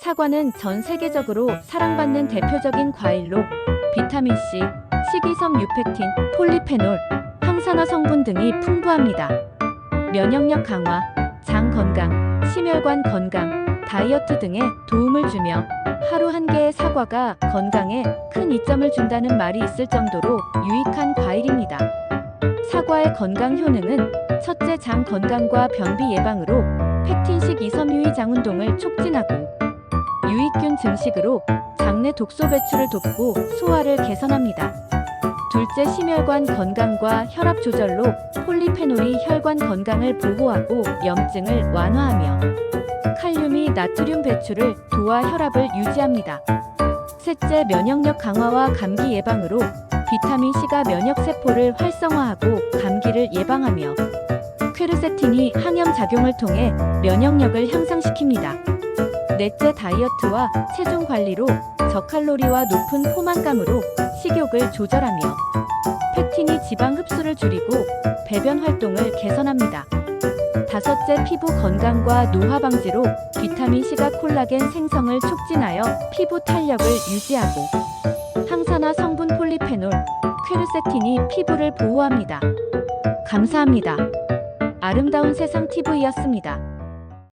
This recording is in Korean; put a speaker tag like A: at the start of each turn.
A: 사과는 전 세계적으로 사랑받는 대표적인 과일로 비타민C, 식이섬 유펙틴, 폴리페놀, 항산화 성분 등이 풍부합니다. 면역력 강화, 장 건강, 심혈관 건강, 다이어트 등에 도움을 주며 하루 한 개의 사과가 건강에 큰 이점을 준다는 말이 있을 정도로 유익한 과일입니다. 사과의 건강 효능은 첫째 장 건강과 변비 예방으로 팩틴식 이섬유의 장 운동을 촉진하고 증식으로 장내 독소 배출을 돕고 소화를 개선합니다. 둘째 심혈관 건강과 혈압 조절로 폴리페놀이 혈관 건강을 보호하고 염증을 완화하며 칼륨이 나트륨 배출을 도와 혈압을 유지합니다. 셋째 면역력 강화와 감기 예방으로 비타민 C가 면역 세포를 활성화하고 감기를 예방하며 퀘르세틴이 항염 작용을 통해 면역력을 향상시킵니다. 넷째 다이어트와 체중 관리로 저칼로리와 높은 포만감으로 식욕을 조절하며 팩틴이 지방 흡수를 줄이고 배변 활동을 개선합니다. 다섯째 피부 건강과 노화 방지로 비타민 C가 콜라겐 생성을 촉진하여 피부 탄력을 유지하고 항산화 성분 폴리페놀, 퀘르세틴이 피부를 보호합니다. 감사합니다. 아름다운 세상 TV였습니다.